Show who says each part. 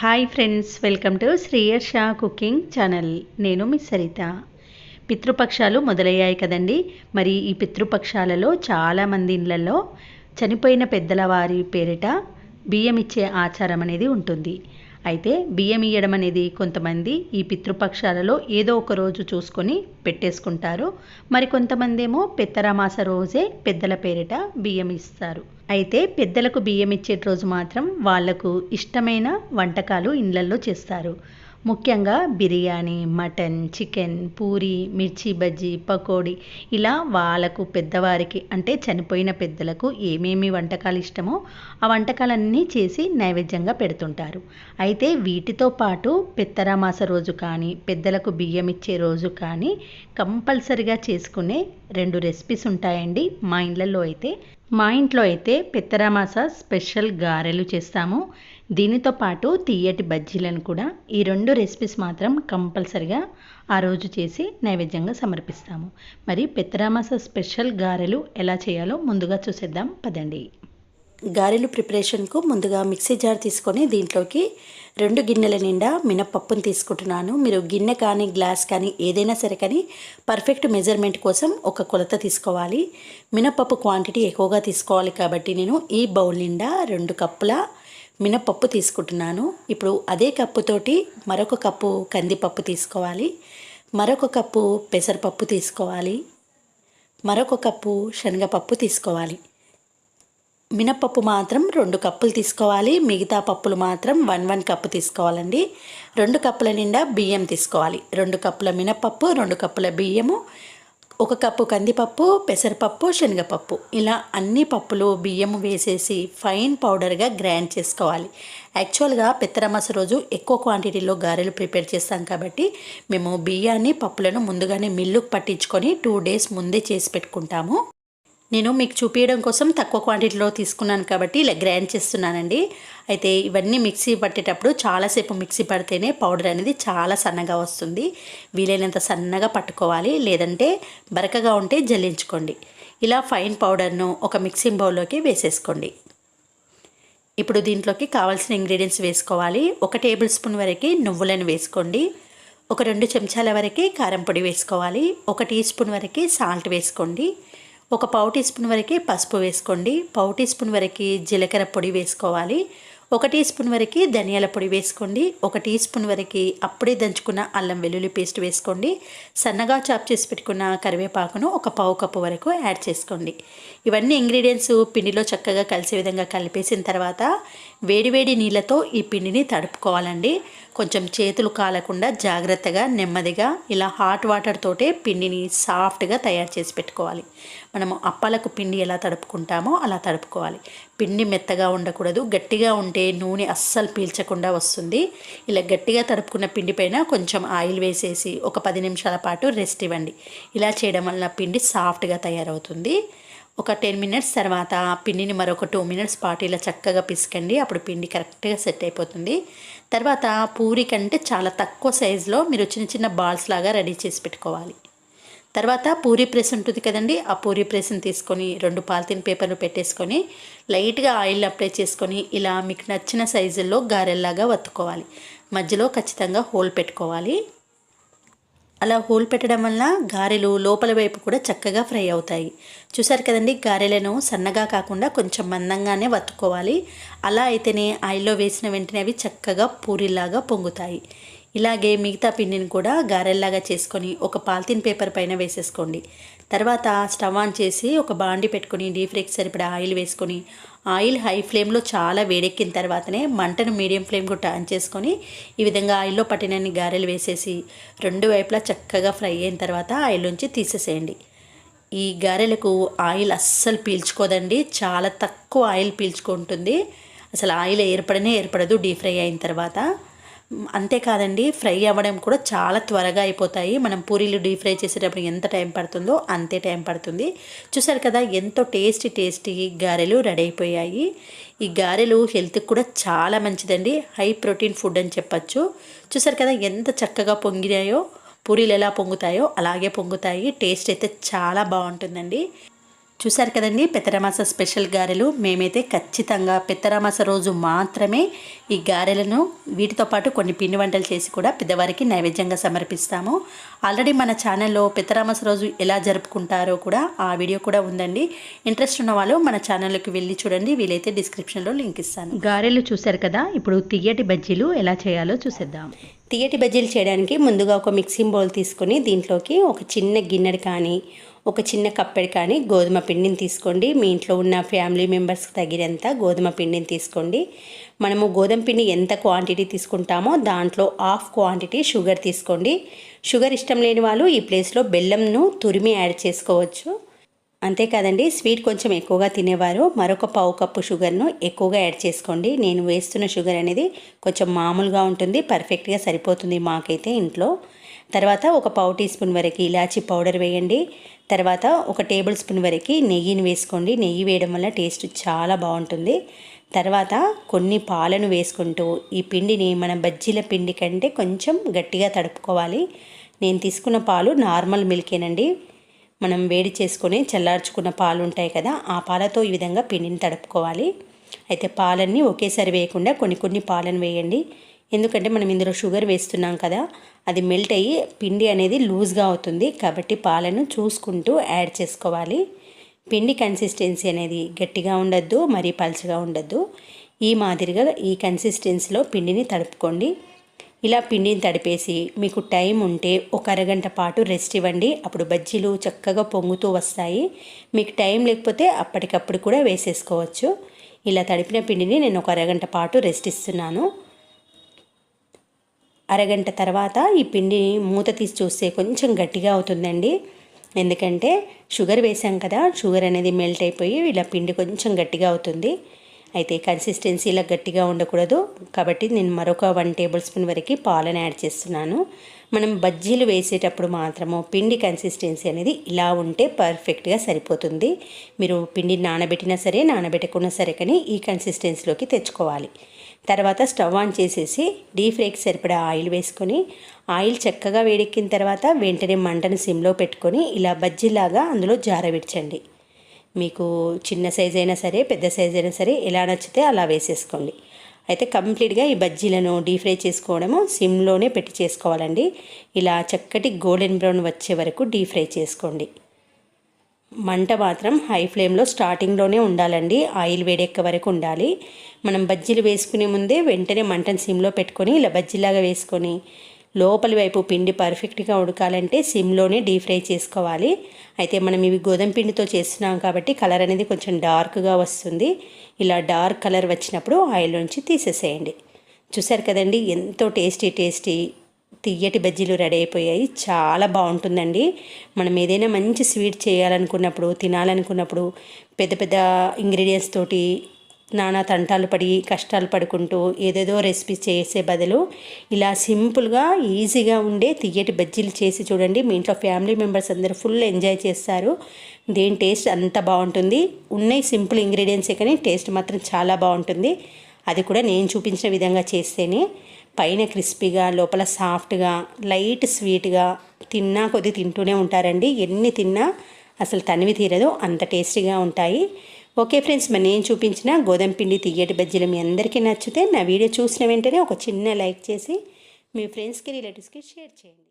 Speaker 1: Hi friends welcome to శ్రీయర్ షా cooking channel నేను మీ సరిత. పితృపక్షాలు మొదలయ్యాయి కదండి. మరి ఈ పితృపక్షాలలో చాలామంది ఇళ్ళలో చనిపోయిన పెద్దల వారి పేరిట బియ్యం ఇచ్చే ఆచారం అనేది ఉంటుంది. అయితే బియ్యం ఇయ్యడం అనేది కొంతమంది ఈ పితృపక్షాలలో ఏదో ఒక రోజు చూసుకొని పెట్టేసుకుంటారు. మరి కొంతమంది ఏమో పెత్తరామాస రోజే పెద్దల పేరిట బియ్యం ఇస్తారు. అయితే పెద్దలకు బియ్యం ఇచ్చే రోజు మాత్రం వాళ్ళకు ఇష్టమైన వంటకాలు ఇళ్ళల్లో చేస్తారు. ముఖ్యంగా బిర్యానీ మటన్ చికెన్ పూరి మిర్చి బజ్జీ పకోడీ. ఇలా వాళ్ళకు పెద్దవారికి అంటే చనిపోయిన పెద్దలకు ఏమేమి వంటకాలు ఇష్టమో ఆ వంటకాలన్నీ చేసి నైవేద్యంగా పెడుతుంటారు. అయితే వీటితో పాటు పెత్తరామాస రోజు కానీ పెద్దలకు బియ్యం ఇచ్చే రోజు కానీ కంపల్సరిగా చేసుకునే రెండు రెసిపీస్ ఉంటాయండి మా ఇళ్ళల్లో అయితే. మా ఇంట్లో అయితే పెత్తరామాస స్పెషల్ గారెలు చేస్తాము. దీనితో పాటు తీయటి బజ్జీలను కూడా ఈ రెండు రెసిపీస్ మాత్రం కంపల్సరిగా ఆ రోజు చేసి నైవేద్యంగా సమర్పిస్తాము. మరి పెత్తరామాస స్పెషల్ గారెలు ఎలా చేయాలో ముందుగా చూసేద్దాం. పదండి.
Speaker 2: గారెలు ప్రిపరేషన్కు ముందుగా మిక్సీ జార్ తీసుకొని దీంట్లోకి రెండు గిన్నెల నిండా మినపప్పును తీసుకుంటున్నాను. మీరు గిన్నె కానీ గ్లాస్ కానీ ఏదైనా సరే కానీ పర్ఫెక్ట్ మెజర్మెంట్ కోసం ఒక కొలత తీసుకోవాలి. మినపప్పు క్వాంటిటీ ఎక్కువగా తీసుకోవాలి కాబట్టి నేను ఈ బౌల్ నిండా రెండు కప్పుల మినపప్పు తీసుకుంటున్నాను. ఇప్పుడు అదే కప్పుతోటి మరొక కప్పు కందిపప్పు తీసుకోవాలి. మరొక కప్పు పెసరపప్పు తీసుకోవాలి. మరొక కప్పు శనగపప్పు తీసుకోవాలి. మినపప్పు మాత్రం రెండు కప్పులు తీసుకోవాలి. మిగతా పప్పులు మాత్రం వన్ వన్ కప్పు తీసుకోవాలండి. రెండు కప్పుల నిండా బియ్యం తీసుకోవాలి. రెండు కప్పుల మినపప్పు రెండు కప్పుల బియ్యము ఒక కప్పు కందిపప్పు పెసరపప్పు శనగపప్పు. ఇలా అన్ని పప్పులు బియ్యం వేసేసి ఫైన్ పౌడర్గా గ్రైండ్ చేసుకోవాలి. యాక్చువల్గా పెత్తరమాస రోజు ఎక్కువ క్వాంటిటీలో గారెలు ప్రిపేర్ చేస్తాం కాబట్టి మేము బియ్యాన్ని పప్పులను ముందుగానే మిల్లుకు పట్టించుకొని టూ డేస్ ముందే చేసి పెట్టుకుంటాము. నేను మీకు చూపించడం కోసం తక్కువ క్వాంటిటీలో తీసుకున్నాను కాబట్టి ఇలా గ్రైండ్ చేస్తున్నానండి. అయితే ఇవన్నీ మిక్సీ పట్టేటప్పుడు చాలాసేపు మిక్సీ పడితేనే పౌడర్ అనేది చాలా సన్నగా వస్తుంది. వీలైనంత సన్నగా పట్టుకోవాలి. లేదంటే బరకగా ఉంటే జల్లించుకోండి. ఇలా ఫైన్ పౌడర్ను ఒక మిక్సింగ్ బౌల్లోకి వేసేసుకోండి. ఇప్పుడు దీంట్లోకి కావాల్సిన ఇంగ్రీడియంట్స్ వేసుకోవాలి. ఒక టేబుల్ స్పూన్ వరకు నువ్వులను వేసుకోండి. ఒక రెండు చెంచాల వరకు కారం పొడి వేసుకోవాలి. ఒక టీ స్పూన్ వరకు సాల్ట్ వేసుకోండి. ఒక పావు టీ స్పూన్ వరకు పసుపు వేసుకోండి. పావు టీ స్పూన్ వరకు జీలకర్ర పొడి వేసుకోవాలి. ఒక టీ స్పూన్ వరకు ధనియాల పొడి వేసుకోండి. ఒక టీ స్పూన్ వరకు అప్పుడే దంచుకున్న అల్లం వెల్లుల్లి పేస్ట్ వేసుకోండి. సన్నగా చాప్ చేసి పెట్టుకున్న కరివేపాకును ఒక పావు కప్పు వరకు యాడ్ చేసుకోండి. ఇవన్నీ ఇంగ్రీడియంట్స్ పిండిలో చక్కగా కలిసే విధంగా కలిపేసిన తర్వాత వేడివేడి నీళ్ళతో ఈ పిండిని తడుపుకోవాలండి. కొంచెం చేతులు కాలకుండా జాగ్రత్తగా నెమ్మదిగా ఇలా హాట్ వాటర్ తోటే పిండిని సాఫ్ట్గా తయారు చేసి పెట్టుకోవాలి. మనము అప్పాలకు పిండి ఎలా తడుపుకుంటామో అలా తడుపుకోవాలి. పిండి మెత్తగా ఉండకూడదు. గట్టిగా ఉంటే నూనె అస్సలు పీల్చకుండా వస్తుంది. ఇలా గట్టిగా తడుపుకున్న పిండి పైన కొంచెం ఆయిల్ వేసేసి ఒక పది నిమిషాల పాటు రెస్ట్ ఇవ్వండి. ఇలా చేయడం వల్ల పిండి సాఫ్ట్గా తయారవుతుంది. ఒక టెన్ మినిట్స్ తర్వాత పిండిని మరొక టూ మినిట్స్ పాటు ఇలా చక్కగా పిసకండి. అప్పుడు పిండి కరెక్ట్గా సెట్ అయిపోతుంది. తర్వాత పూరి కంటే చాలా తక్కువ సైజులో మీరు చిన్న చిన్న బాల్స్ లాగా రెడీ చేసి పెట్టుకోవాలి. తర్వాత పూరి ప్రెస్ ఉంటుంది కదండి ఆ పూరి ప్రెస్ని తీసుకొని రెండు పాలిథిన్ పేపర్లు పెట్టేసుకొని లైట్గా ఆయిల్ అప్లై చేసుకొని ఇలా మీకు నచ్చిన సైజుల్లో గారెల్లాగా వత్తుకోవాలి. మధ్యలో ఖచ్చితంగా హోల్ పెట్టుకోవాలి. అలా హోల్ పెట్టడం వల్ల గారెలు లోపల వైపు కూడా చక్కగా ఫ్రై అవుతాయి. చూసారు కదండి గారెలను సన్నగా కాకుండా కొంచెం మందంగానే వత్తుకోవాలి. అలా అయితేనే ఆయిల్లో వేసిన వెంటనే అవి చక్కగా పూరిలాగా పొంగుతాయి. ఇలాగే మిగతా పిండిని కూడా గారెల్లాగా చేసుకొని ఒక పాలిథిన్ పేపర్ పైన వేసేసుకోండి. తర్వాత స్టవ్ ఆన్ చేసి ఒక బాండి పెట్టుకొని డీప్ ఫ్రైకి సరిపడా ఆయిల్ వేసుకొని ఆయిల్ హై ఫ్లేమ్లో చాలా వేడెక్కిన తర్వాతనే మంటను మీడియం ఫ్లేమ్కు టర్న్ చేసుకొని ఈ విధంగా ఆయిల్లో పట్టినన్ని గారెలు వేసేసి రెండు వైపులా చక్కగా ఫ్రై అయిన తర్వాత ఆయిల్ నుంచి తీసేసేయండి. ఈ గారెలకు ఆయిల్ అస్సలు పీల్చుకోదండి. చాలా తక్కువ ఆయిల్ పీల్చుకుంటుంది. అసలు ఆయిల్ ఏర్పడనే ఏర్పడదు డీప్ ఫ్రై అయిన తర్వాత. అంతేకాదండి ఫ్రై అవ్వడం కూడా చాలా త్వరగా అయిపోతాయి. మనం పూరీలు డీప్ ఫ్రై చేసేటప్పుడు ఎంత టైం పడుతుందో అంతే టైం పడుతుంది. చూసారు కదా ఎంతో టేస్టీ టేస్టీ గారెలు రెడీ అయిపోయాయి. ఈ గారెలు హెల్త్కి కూడా చాలా మంచిదండి. హై ప్రోటీన్ ఫుడ్ అని చెప్పచ్చు. చూసారు కదా ఎంత చక్కగా పొంగినాయో పూరీలు ఎలా పొంగుతాయో అలాగే పొంగుతాయి. టేస్ట్ అయితే చాలా బాగుంటుందండి. చూసారు కదండి పెత్తరమాస స్పెషల్ గారెలు. మేమైతే ఖచ్చితంగా పెత్తరమాస రోజు మాత్రమే ఈ గారెలను వీటితో పాటు కొన్ని పిండి వంటలు చేసి కూడా పెద్దవారికి నైవేద్యంగా సమర్పిస్తాము. ఆల్రెడీ మన ఛానల్లో పెత్తరామాస రోజు ఎలా జరుపుకుంటారో కూడా ఆ వీడియో కూడా ఉందండి. ఇంట్రెస్ట్ ఉన్న వాళ్ళు మన ఛానల్లోకి వెళ్ళి చూడండి. వీలైతే డిస్క్రిప్షన్లో లింక్ ఇస్తాను.
Speaker 1: గారెలు చూశారు కదా ఇప్పుడు తియ్యటి బజ్జీలు ఎలా చేయాలో చూసేద్దాం.
Speaker 2: తీయటి బజ్జీలు చేయడానికి ముందుగా ఒక మిక్సింగ్ బౌల్ తీసుకొని దీంట్లోకి ఒక చిన్న గిన్నెడు కానీ ఒక చిన్న కప్పెడు కానీ గోధుమ పిండిని తీసుకోండి. మీ ఇంట్లో ఉన్న ఫ్యామిలీ మెంబర్స్కి తగినంత గోధుమ పిండిని తీసుకోండి. మనము గోధుమ పిండి ఎంత క్వాంటిటీ తీసుకుంటామో దాంట్లో హాఫ్ క్వాంటిటీ షుగర్ తీసుకోండి. షుగర్ ఇష్టం లేని వాళ్ళు ఈ ప్లేస్లో బెల్లంను తురిమి యాడ్ చేసుకోవచ్చు. అంతేకాదండి స్వీట్ కొంచెం ఎక్కువగా తినేవారు. మరొక పావు కప్పు షుగర్ను ఎక్కువగా యాడ్ చేసుకోండి. నేను వేస్తున్న షుగర్ అనేది కొంచెం మామూలుగా ఉంటుంది పర్ఫెక్ట్గా సరిపోతుంది మాకైతే ఇంట్లో. తర్వాత ఒక పావు టీ స్పూన్ వరకు ఇలాచీ పౌడర్ వేయండి. తర్వాత ఒక టేబుల్ స్పూన్ వరకు నెయ్యిని వేసుకోండి. నెయ్యి వేయడం వల్ల టేస్ట్ చాలా బాగుంటుంది. తర్వాత కొన్ని పాలను వేసుకుంటూ ఈ పిండిని మన బజ్జీల పిండి కంటే కొంచెం గట్టిగా తడుపుకోవాలి. నేను తీసుకున్న పాలు నార్మల్ మిల్కేనండి. మనం వేడి చేసుకొని చల్లార్చుకున్న పాలు ఉంటాయి కదా ఆ పాలతో ఈ విధంగా పిండిని తడుపుకోవాలి. అయితే పాలన్నీ ఒకేసారి వేయకుండా కొన్ని కొన్ని పాలను వేయండి. ఎందుకంటే మనం ఇందులో షుగర్ వేస్తున్నాం కదా అది మెల్ట్ అయ్యి పిండి అనేది లూజ్గా అవుతుంది. కాబట్టి పాలను చూసుకుంటూ యాడ్ చేసుకోవాలి. పిండి కన్సిస్టెన్సీ అనేది గట్టిగా ఉండద్దు మరీ పల్చగా ఉండద్దు. ఈ మాదిరిగా ఈ కన్సిస్టెన్సీలో పిండిని తడుపుకోండి. ఇలా పిండిని తడిపేసి మీకు టైం ఉంటే ఒక అరగంట పాటు రెస్ట్ ఇవ్వండి. అప్పుడు బజ్జీలు చక్కగా పొంగుతూ వస్తాయి. మీకు టైం లేకపోతే అప్పటికప్పుడు కూడా వేసేసుకోవచ్చు. ఇలా తడిపిన పిండిని నేను ఒక అరగంట పాటు రెస్ట్ ఇస్తున్నాను. అరగంట తర్వాత ఈ పిండిని మూత తీసి చూస్తే కొంచెం గట్టిగా అవుతుందండి. ఎందుకంటే షుగర్ వేసాం కదా షుగర్ అనేది మెల్ట్ అయిపోయి ఇలా పిండి కొంచెం గట్టిగా అవుతుంది. అయితే కన్సిస్టెన్సీ ఇలా గట్టిగా ఉండకూడదు. కాబట్టి నేను మరొక వన్ టేబుల్ స్పూన్ వరకు పాలను యాడ్ చేస్తున్నాను. మనం బజ్జీలు వేసేటప్పుడు మాత్రము పిండి కన్సిస్టెన్సీ అనేది ఇలా ఉంటే పర్ఫెక్ట్గా సరిపోతుంది. మీరు పిండి నానబెట్టినా సరే నానబెట్టకున్నా సరే కానీ ఈ కన్సిస్టెన్సీలోకి తెచ్చుకోవాలి. తర్వాత స్టవ్ ఆన్ చేసేసి డీప్ ఫ్రైకి సరిపడా ఆయిల్ వేసుకొని ఆయిల్ చక్కగా వేడెక్కిన తర్వాత వెంటనే మంటను సిమ్లో పెట్టుకొని ఇలా బజ్జీలాగా అందులో జారవిడ్చండి మీకు చిన్న సైజ్ అయినా సరే పెద్ద సైజ్ అయినా సరే ఎలా నచ్చితే అలా వేసేసుకోండి. అయితే కంప్లీట్గా ఈ బజ్జీలను డీప్ ఫ్రై చేసుకోవడము సిమ్లోనే పెట్టి చేసుకోవాలండి. ఇలా చక్కటి గోల్డెన్ బ్రౌన్ వచ్చే వరకు డీప్ ఫ్రై చేసుకోండి. మంట మాత్రం హై ఫ్లేమ్లో స్టార్టింగ్లోనే ఉండాలండి. ఆయిల్ వేడెక్క వరకు ఉండాలి. మనం బజ్జీలు వేసుకునే ముందే వెంటనే మంటను సిమ్లో పెట్టుకొని ఇలా బజ్జీలాగా వేసుకొని లోపలి వైపు పిండి పర్ఫెక్ట్గా ఉడకాలంటే సిమ్లోనే డీప్ ఫ్రై చేసుకోవాలి. అయితే మనం ఇవి గోధుమ పిండితో చేస్తున్నాం కాబట్టి కలర్ అనేది కొంచెం డార్క్గా వస్తుంది. ఇలా డార్క్ కలర్ వచ్చినప్పుడు ఆయిల్ నుంచి తీసేసేయండి. చూసారు కదండి ఎంతో టేస్టీ టేస్టీ తియ్యటి బజ్జీలు రెడీ అయిపోయాయి. చాలా బాగుంటుందండి. మనం ఏదైనా మంచి స్వీట్ చేయాలనుకున్నప్పుడు తినాలనుకున్నప్పుడు పెద్ద పెద్ద ఇంగ్రీడియంట్స్ తోటి నానా తంటాలు పడి కష్టాలు పడుకుంటూ ఏదేదో రెసిపీస్ చేసే బదులు ఇలా సింపుల్గా ఈజీగా ఉండే తియ్యటి బజ్జీలు చేసి చూడండి. మీ ఇంట్లో ఫ్యామిలీ మెంబర్స్ అందరూ ఫుల్ ఎంజాయ్ చేస్తారు. దేని టేస్ట్ అంత బాగుంటుంది. ఉన్నాయి సింపుల్ ఇంగ్రీడియంట్సే కానీ టేస్ట్ మాత్రం చాలా బాగుంటుంది. అది కూడా నేను చూపించిన విధంగా చేస్తేనే. పైన క్రిస్పీగా లోపల సాఫ్ట్గా లైట్ స్వీట్గా తిన్నా కొద్ది తింటూనే ఉంటారండి. ఎన్ని తిన్నా అసలు తనివి తీరదు. అంత టేస్టీగా ఉంటాయి. ఓకే ఫ్రెండ్స్ మరి నేను చూపించిన గోధుమ పిండి తియ్యటి బజ్జీలు మీ అందరికీ నచ్చితే నా వీడియో చూసిన వెంటనే ఒక చిన్న లైక్ చేసి మీ ఫ్రెండ్స్కి రిలేటివ్స్కి షేర్ చేయండి.